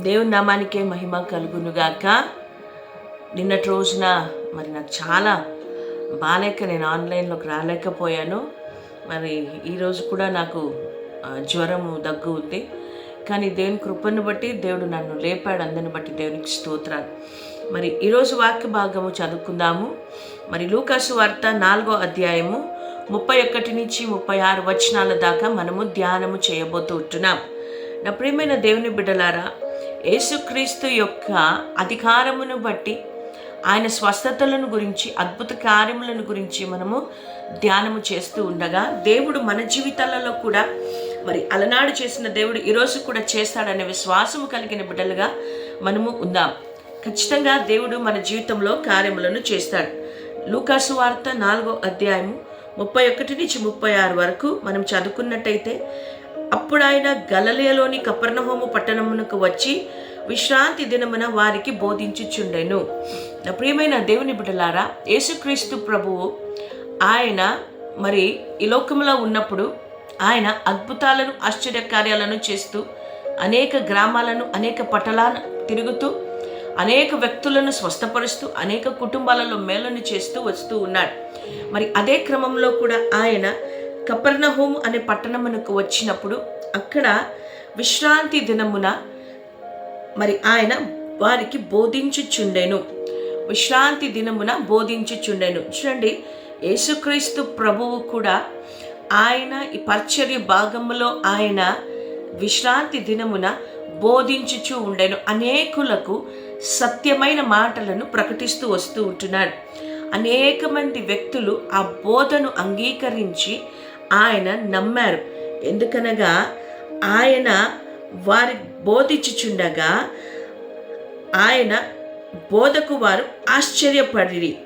దేవుని నామానికే మహిమ కలుగునుగాక. నిన్నటి రోజున మరి నాకు చాలా బాగాలేక నేను ఆన్లైన్లోకి రాలేకపోయాను. మరి ఈరోజు కూడా నాకు జ్వరము దగ్గు ఉంది. కానీ దేవుని కృపను బట్టి దేవుడు నన్ను లేపాడు. అందరిని బట్టి దేవునికి స్తోత్రాలు. మరి ఈరోజు వాక్య భాగము చదువుకుందాము. మరి లూకాసు వార్త నాలుగో అధ్యాయము ముప్పై ఒకటి నుంచి ముప్పై ఆరు వచనాల దాకా మనము ధ్యానము చేయబోతూ ఉంటున్నాం. నా ప్రియమైన దేవుని బిడ్డలారా యేసుక్రీస్తు యొక్క అధికారమును బట్టి ఆయన స్వస్థతలను గురించి అద్భుత కార్యములను గురించి మనము ధ్యానము చేస్తూ ఉండగా దేవుడు మన జీవితాలలో కూడా మరి అలనాడు చేసిన దేవుడు ఈరోజు కూడా చేస్తాడనే విశ్వాసము కలిగిన బిడ్డలుగా మనము ఉందాం. ఖచ్చితంగా దేవుడు మన జీవితంలో కార్యములను చేస్తాడు. లూకాసు వార్త నాలుగో అధ్యాయము ముప్పై ఒకటి నుంచి ముప్పై ఆరు వరకు మనం చదువుకున్నట్టయితే అప్పుడు ఆయన గలలియలోని కపర్ణహోము పట్టణమునకు వచ్చి విశ్రాంతి దినమున వారికి బోధించుచుండెను. నా ప్రియమైన దేవుని బిడ్డలారా యేసుక్రీస్తు ప్రభువు ఆయన మరి ఈ లోకంలో ఉన్నప్పుడు ఆయన అద్భుతాలను ఆశ్చర్యకార్యాలను చేస్తూ అనేక గ్రామాలను అనేక పట్టణాలను తిరుగుతూ అనేక వ్యక్తులను స్వస్థపరుస్తూ అనేక కుటుంబాలలో మేలను చేస్తూ వస్తూ ఉన్నాడు. మరి అదే క్రమంలో కూడా ఆయన కపర్ణహోమ్ అనే పట్టణమునకు వచ్చినప్పుడు అక్కడ విశ్రాంతి దినమున మరి ఆయన వారికి బోధించుచుండెను. విశ్రాంతి దినమున బోధించుచుండెను. చూడండి యేసుక్రీస్తు ప్రభువు కూడా ఆయన ఈ పరిచర్య భాగంలో ఆయన విశ్రాంతి దినమున బోధించుచూ ఉండెను. అనేకులకు సత్యమైన మాటలను ప్రకటిస్తూ వస్తూ ఉంటున్నాడు. అనేక మంది వ్యక్తులు ఆ బోధను అంగీకరించి ఆయన నమ్మారు. ఎందుకనగా ఆయన వారి బోధించుచుండగా ఆయన బోధకు వారు ఆశ్చర్యపడి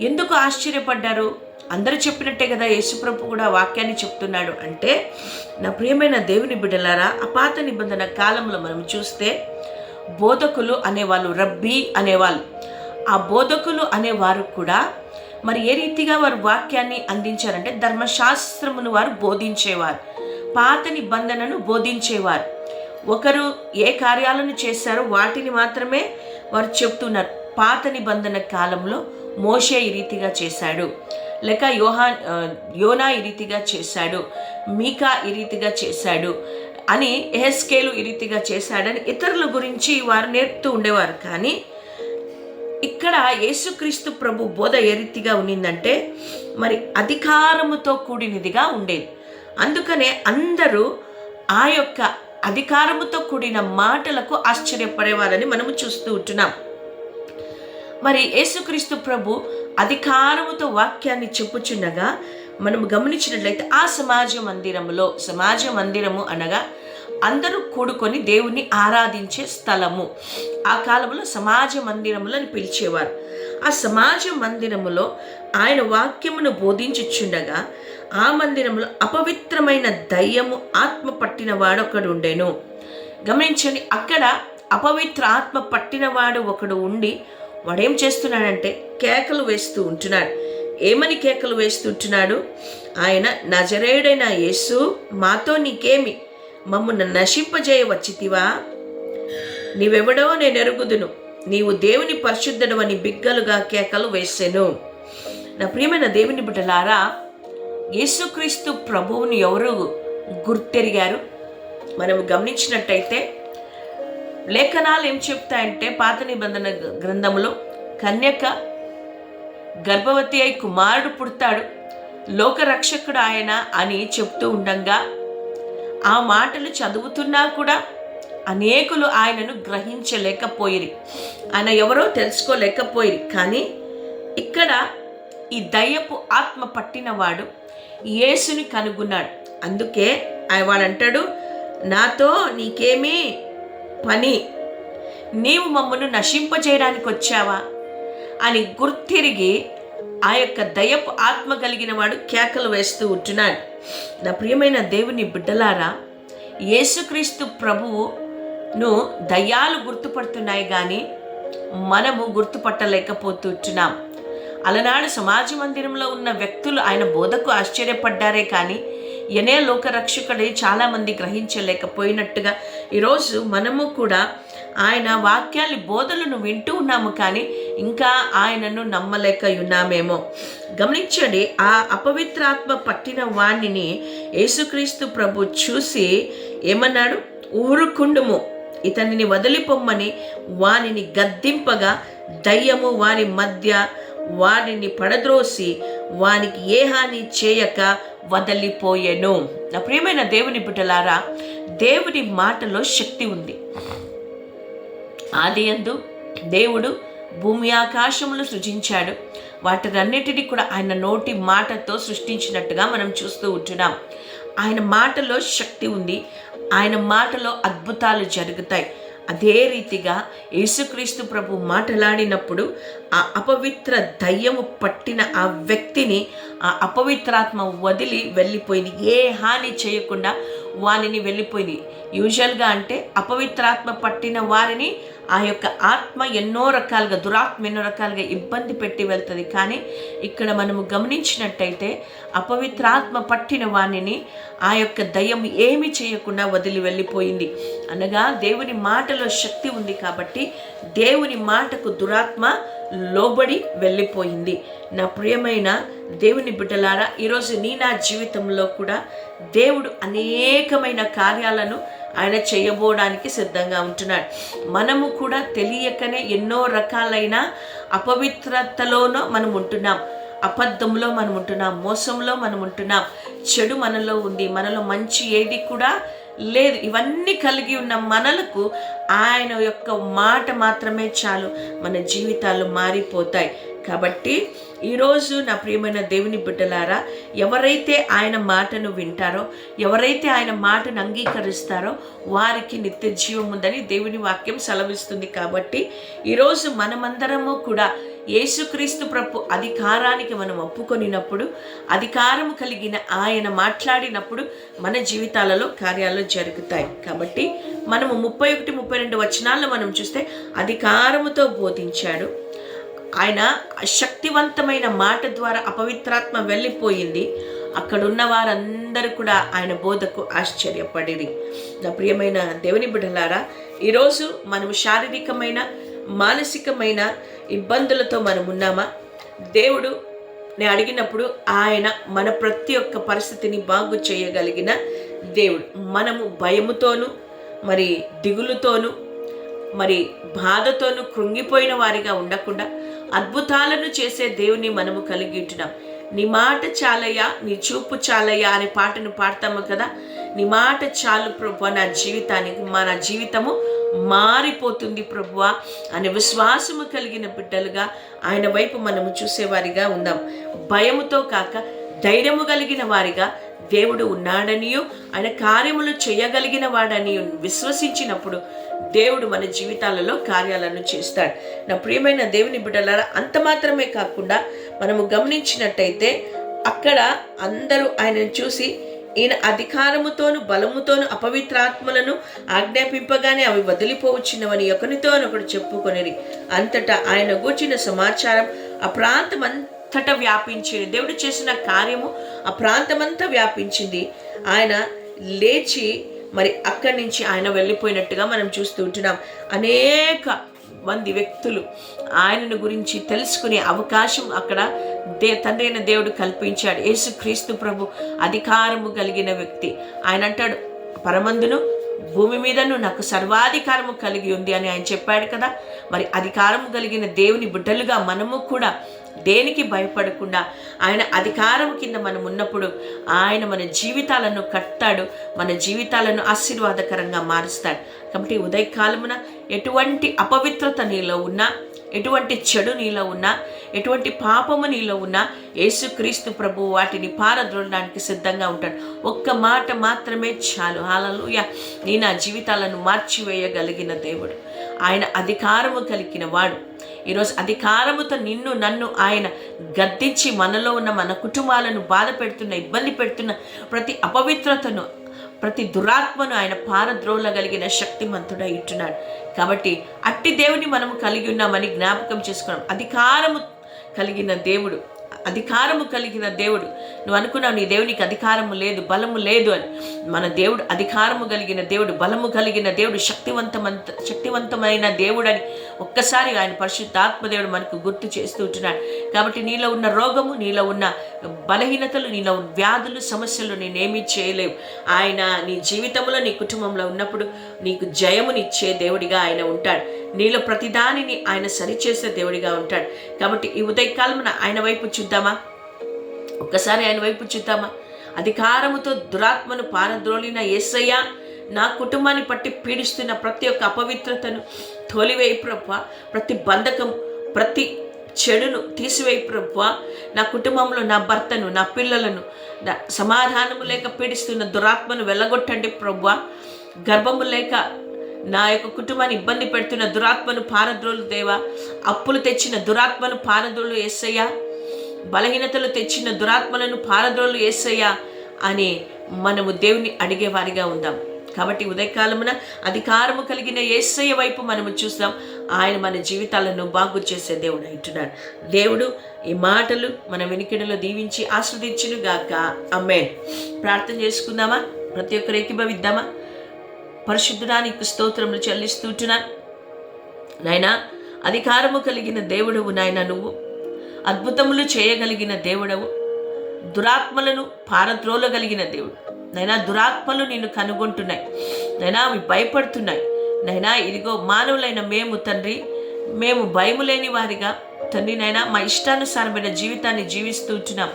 ఎందుకు ఆశ్చర్యపడ్డారు? అందరూ చెప్పినట్టే కదా యేసుప్రభు కూడా వాక్యాన్ని చెప్తున్నాడు అంటే నా ప్రియమైన దేవుని బిడ్డలారా ఆ పాత నిబంధన కాలంలో మనం చూస్తే బోధకులు అనేవాళ్ళు రబ్బీ అనేవాళ్ళు. ఆ బోధకులు అనేవారు కూడా మరి ఏ రీతిగా వారు వాక్యాన్ని అందించారంటే ధర్మశాస్త్రమును వారు బోధించేవారు. పాత నిబంధనను బోధించేవారు. ఒకరు ఏ కార్యాలను చేశారో వాటిని మాత్రమే వారు చెప్తున్నారు. పాత నిబంధన కాలంలో మోషే ఈ రీతిగా చేశాడు. లేక యోహా యోనా ఈ రీతిగా చేశాడు. మీకా ఈ రీతిగా చేశాడు. అని ఎహెస్కేలు ఈ రీతిగా చేశాడని ఇతరుల గురించి వారు నేర్పుతూ ఉండేవారు. కానీ ఇక్కడ యేసుక్రీస్తు ప్రభు బోధ ఏ రీతిగా ఉన్నిందంటే మరి అధికారముతో కూడినదిగా ఉండేది. అందుకనే అందరూ ఆ యొక్క అధికారముతో కూడిన మాటలకు ఆశ్చర్యపడేవారని మనము చూస్తూ ఉంటున్నాం. మరి యేసుక్రీస్తు ప్రభు అధికారముతో వాక్యాన్ని చెప్పుచుండగా మనం గమనించినట్లయితే ఆ సమాజ మందిరములో సమాజ మందిరము అనగా అందరూ కూడుకొని దేవుణ్ణి ఆరాధించే స్థలము. ఆ కాలంలో సమాజ మందిరములు అని పిలిచేవారు. ఆ సమాజ మందిరములో ఆయన వాక్యమును బోధించుచుండగా ఆ మందిరములో అపవిత్రమైన దయ్యము ఆత్మ పట్టిన వాడొకడు ఉండెను. గమనించండి అక్కడ అపవిత్ర ఆత్మ పట్టినవాడు ఒకడు ఉండి వాడేం చేస్తున్నాడంటే కేకలు వేస్తూ ఉంటున్నాడు. ఏమని కేకలు వేస్తుంటున్నాడు ఆయన నజరేడైన యేసు మాతో నీకేమి మమ్మల్ని నశింపజేయ వచ్చితివా నీవెవడో నేను ఎరుగుదును నీవు దేవుని పరిశుద్ధుడు అని బిగ్గలుగా కేకలు వేసెను. నా ప్రియమైన దేవుని బిడ్డలారా యేసుక్రీస్తు ప్రభువుని ఎవరు గుర్తెరిగారు? మనం గమనించినట్టయితే లేఖనాలు ఏం చెప్తాయంటే పాత నిబంధన గ్రంథములో కన్యక గర్భవతి అయి కుమారుడు పుడతాడు. లోకరక్షకుడు ఆయన అని చెప్తూ ఉండంగా ఆ మాటలు చదువుతున్నా కూడా అనేకులు ఆయనను గ్రహించలేకపోయిరి. ఆయన ఎవరో తెలుసుకోలేకపోయిరి. కానీ ఇక్కడ ఈ దయ్యపు ఆత్మ పట్టినవాడు యేసుని కనుగొన్నాడు. అందుకే ఆయన వాడంటాడు నాతో నీకేమీ పని నీవు మమ్మను నశింపజేయడానికి వచ్చావా అని గుర్తిరిగి ఆ యొక్క దయపు ఆత్మ కలిగిన వాడు కేకలు వేస్తూ ఉంటున్నాడు. నా ప్రియమైన దేవుని బిడ్డలారా యేసుక్రీస్తు ప్రభువును దయ్యాలు గుర్తుపడుతున్నాయి కానీ మనము గుర్తుపట్టలేకపోతున్నాం అలనాడు సమాజ మందిరంలో ఉన్న వ్యక్తులు ఆయన బోధకు ఆశ్చర్యపడ్డారే కానీ ఎనే లోకరక్షకుడే చాలామంది గ్రహించలేకపోయినట్టుగా ఈరోజు మనము కూడా ఆయన వాక్యాన్ని బోధలను వింటూ ఉన్నాము కానీ ఇంకా ఆయనను నమ్మలేక ఉన్నామేమో గమనించండి ఆ అపవిత్రాత్మ పట్టిన వాణిని యేసుక్రీస్తు ప్రభు చూసి ఏమన్నాడు? ఊరుకుండుము ఇతనిని వదిలిపొమ్మని వానిని గద్దింపగా దయ్యము వాని మధ్య వాడిని పడద్రోసి వానికి ఏ హాని చేయక వదలిపోయెను. నా ప్రియమైన దేవుని బిడ్డలారా దేవుని మాటలో శక్తి ఉంది. ఆదియందు దేవుడు భూమి ఆకాశములు సృజించాడు. వాటినన్నిటినీ కూడా ఆయన నోటి మాటతో సృష్టించినట్టుగా మనం చూస్తూ ఉంటున్నాం. ఆయన మాటలో శక్తి ఉంది. ఆయన మాటలో అద్భుతాలు జరుగుతాయి. అదే రీతిగా యేసుక్రీస్తు ప్రభు మాటలాడినప్పుడు ఆ అపవిత్ర దయ్యము పట్టిన ఆ వ్యక్తిని ఆ అపవిత్రాత్మ వదిలి వెళ్ళిపోయింది. ఏ హాని చేయకుండా వానిని వెళ్ళిపోయింది. యూజువల్గా అంటే అపవిత్రాత్మ పట్టిన వారిని ఆ యొక్క ఆత్మ ఎన్నో రకాలుగా దురాత్మ ఎన్నో రకాలుగా ఇబ్బంది పెట్టి వెళ్తుంది. కానీ ఇక్కడ మనము గమనించినట్టయితే అపవిత్రాత్మ పట్టిన వాణిని ఆ యొక్క దయ్యం ఏమి చేయకుండా వదిలి వెళ్ళిపోయింది. అనగా దేవుని మాటలో శక్తి ఉంది కాబట్టి దేవుని మాటకు దురాత్మ లోబడి వెళ్ళిపోయింది. నా ప్రియమైన దేవుని బిడ్డలారా ఈరోజు నీ నా జీవితంలో కూడా దేవుడు అనేకమైన కార్యాలను ఆయన చేయబోవడానికి సిద్ధంగా ఉంటున్నాడు. మనము కూడా తెలియకనే ఎన్నో రకాలైన అపవిత్రతలోనో మనం ఉంటున్నాం. అబద్ధంలో మనం ఉంటున్నాం. మోసంలో మనం ఉంటున్నాం. చెడు మనలో ఉంది. మనలో మంచి ఏది కూడా లేదు ఇవన్నీ కలిగి ఉన్న మనలకు ఆయన యొక్క మాట మాత్రమే చాలు. మన జీవితాలు మారిపోతాయి. కాబట్టి ఈరోజు నా ప్రియమైన దేవుని బిడ్డలారా ఎవరైతే ఆయన మాటను వింటారో ఎవరైతే ఆయన మాటను అంగీకరిస్తారో వారికి నిత్య జీవం ఉందని దేవుని వాక్యం సెలవిస్తుంది కాబట్టి ఈరోజు మనమందరము కూడా యేసుక్రీస్తు ప్రభు అధికారానికి మనం ఒప్పుకొనినప్పుడు అధికారం కలిగిన ఆయన మాట్లాడినప్పుడు మన జీవితాలలో కార్యాలు జరుగుతాయి. కాబట్టి మనము ముప్పై ఒకటి ముప్పై రెండు వచనాల్లో మనం చూస్తే అధికారముతో బోధించాడు. ఆయన శక్తివంతమైన మాట ద్వారా అపవిత్రాత్మ వెళ్ళిపోయింది. అక్కడున్న వారందరూ కూడా ఆయన బోధకు ఆశ్చర్యపడిరి. నా ప్రియమైన దేవుని బిడ్డలారా ఈరోజు మనం శారీరకమైన మానసికమైన ఇబ్బందులతో మనం ఉన్నామా? దేవుడు నేను అడిగినప్పుడు ఆయన మన ప్రతి ఒక్క పరిస్థితిని బాగు చేయగలిగిన దేవుడు. మనము భయముతోనూ మరి దిగులుతోనూ మరి బాధతోనూ కృంగిపోయిన వారిగా ఉండకుండా అద్భుతాలను చేసే దేవుని మనము కలిగి ఉంటున్నాం. నీ మాట చాలయ్యా నీ చూపు చాలయ్యా అనే పాటను పాడతాము కదా. నీ మాట చాలు ప్రభు నా జీవితానికి మన జీవితము మారిపోతుంది ప్రభువ అనే విశ్వాసము కలిగిన బిడ్డలుగా ఆయన వైపు మనము చూసేవారిగా ఉందాం. భయముతో కాక ధైర్యము కలిగిన వారిగా దేవుడు ఉన్నాడనియు ఆయన కార్యములు చేయగలిగిన వాడని విశ్వసించినప్పుడు దేవుడు మన జీవితాలలో కార్యాలను చేస్తాడు. నా ప్రియమైన దేవుని బిడ్డలారా అంత మాత్రమే కాకుండా మనము గమనించినట్టయితే అక్కడ అందరూ ఆయనను చూసి ఈయన అధికారముతోను బలముతోను అపవిత్రాత్మలను ఆజ్ఞాపింపగానే అవి వదిలిపోవచ్చినవని ఒకరితోనొకడు చెప్పుకొనిరి. అంతటా ఆయన గూర్చిన సమాచారం ఆ ప్రాంతం అంతటా వ్యాపించింది. దేవుడు చేసిన కార్యము ఆ ప్రాంతమంతా వ్యాపించింది. ఆయన లేచి మరి అక్కడి నుంచి ఆయన వెళ్ళిపోయినట్టుగా మనం చూస్తూ ఉంటున్నాం. అనేక మంది వ్యక్తులు ఆయనను గురించి తెలుసుకునే అవకాశం అక్కడ దే తండ్రి అయిన దేవుడు కల్పించాడు. యేసుక్రీస్తు ప్రభు అధికారము కలిగిన వ్యక్తి. ఆయన అంటాడు పరమందును భూమి మీదను నాకు సర్వాధికారము కలిగి ఉంది అని ఆయన చెప్పాడు కదా. మరి అధికారము కలిగిన దేవుని బిడ్డలుగా మనము కూడా దేనికి భయపడకుండా ఆయన అధికారం కింద మనం ఉన్నప్పుడు ఆయన మన జీవితాలను కట్టాడు మన జీవితాలను ఆశీర్వాదకరంగా మారుస్తాడు. కాబట్టి ఉదయకాలమున ఎటువంటి అపవిత్రత నీలో ఉన్నా ఎటువంటి చెడు నీలో ఉన్నా ఎటువంటి పాపము నీలో ఉన్నా యేసుక్రీస్తు ప్రభు వాటిని పారద్రోడడానికి సిద్ధంగా ఉంటాడు. ఒక్క మాట మాత్రమే చాలు. హాలలుయ నీ నా జీవితాలను మార్చివేయగలిగిన దేవుడు. ఆయన అధికారము కలిగిన వాడు. ఈరోజు అధికారముతో నిన్ను నన్ను ఆయన గద్దించి మనలో ఉన్న మన కుటుంబాలను బాధ పెడుతున్న ఇబ్బంది పెడుతున్న ప్రతి అపవిత్రతను ప్రతి దురాత్మను ఆయన పారద్రోలగలిగిన శక్తిమంతుడై ఇట్టున్నాడు కాబట్టి అట్టి దేవుని మనము కలిగి ఉన్నామని జ్ఞాపకం చేసుకున్నాం. అధికారము కలిగిన దేవుడు అధికారము కలిగిన దేవుడు. నువ్వు అనుకున్నావు నీ దేవునికి అధికారము లేదు బలము లేదు అని. మన దేవుడు అధికారము కలిగిన దేవుడు బలము కలిగిన దేవుడు శక్తివంతమంత శక్తివంతమైన దేవుడు అని ఒక్కసారి ఆయన పరిశుద్ధాత్మదేవుడు మనకు గుర్తు చేస్తూ ఉంటున్నాడు. కాబట్టి నీలో ఉన్న రోగము నీలో ఉన్న బలహీనతలు నీలో ఉన్న వ్యాధులు సమస్యలు నేనేమీ చేయలేవు. ఆయన నీ జీవితంలో నీ కుటుంబంలో ఉన్నప్పుడు నీకు జయమునిచ్చే దేవుడిగా ఆయన ఉంటాడు. నీలో ప్రతిదానిని ఆయన సరిచేసే దేవుడిగా ఉంటాడు. కాబట్టి ఈ ఉదయకాలమున ఆయన వైపు చూద్దామా? ఒక్కసారి ఆయన వైపు చూద్దామా? అధికారముతో దురాత్మను పారద్రోలిన యేసయ్య నా కుటుంబాన్ని పట్టి పీడిస్తున్న ప్రతి ఒక్క అపవిత్రతను తోలివేయి ప్రభ. ప్రతి బంధకం ప్రతి చెడును తీసివేయి ప్రభ. నా కుటుంబంలో నా భర్తను నా పిల్లలను నా సమాధానము లేక పీడిస్తున్న దురాత్మను వెళ్ళగొట్టండి ప్రభ. గర్భము లేక నా యొక్క కుటుంబాన్ని ఇబ్బంది పెడుతున్న దురాత్మను పారద్రోలు దేవా. అప్పులు తెచ్చిన దురాత్మను పారద్రోలు ఏసయ్యా. బలహీనతలు తెచ్చిన దురాత్మలను పారద్రోలు ఏసయ్యా అని మనము దేవుని అడిగేవారిగా ఉందాం. కాబట్టి ఉదయకాలమున అధికారము కలిగిన ఏసయ్య వైపు మనము చూస్తాం. ఆయన మన జీవితాలను బాగు చేసే దేవుడు అంటున్నాడు దేవుడు ఈ మాటలు మన వెనుకడలో దీవించి ఆస్వాదించును గాక. అమ్మే ప్రార్థన చేసుకుందామా? ప్రతి ఒక్కరు ఏకీభవిద్దామా? పరిశుద్ధడానికి స్తోత్రములు చెల్లిస్తుంటున్నాను నాయనా అధికారము కలిగిన దేవుడవు నాయన నువ్వు. అద్భుతములు చేయగలిగిన దేవుడవు. దురాత్మలను పారద్రోలగలిగిన దేవుడు. నైనా దురాత్మలు నిన్ను కనుగొంటున్నాయి. నైనా అవి భయపడుతున్నాయి. నైనా ఇదిగో మానవులైన మేము తండ్రి మేము భయము లేని వారిగా తండ్రి నైనా మా ఇష్టానుసారమైన జీవితాన్ని జీవిస్తూ ఉంటున్నాం.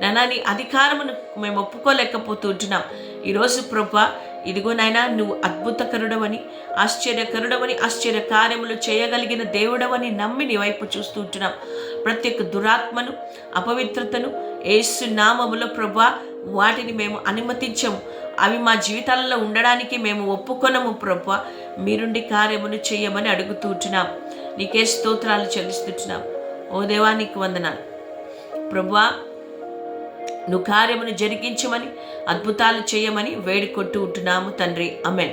నైనా నీ అధికారమును మేము ఒప్పుకోలేకపోతూ ఉంటున్నాం ఈరోజు ప్రభా ఇదిగో నాయనా నువ్వు అద్భుతకరుడవని ఆశ్చర్యకరుడవని ఆశ్చర్య కార్యములు చేయగలిగిన దేవుడవని నమ్మి నీ వైపు చూస్తూ ఉంటున్నాం. ప్రతి ఒక్క దురాత్మను అపవిత్రతను ఏసు నామములో ప్రభా వాటిని మేము అనుమతించము. అవి మా జీవితాలలో ఉండడానికి మేము ఒప్పుకొనము ప్రభా మీరుండి కార్యమును చేయమని అడుగుతుంటున్నాం. నీకే స్తోత్రాలు చెల్లిస్తుంటున్నాం ఓ దేవా నీకు వందనాలు. ప్రభువా నువ్వు కార్యమును జరిగించమని అద్భుతాలు చేయమని వేడుకొట్టు ఉంటున్నాము తండ్రి. అమెన్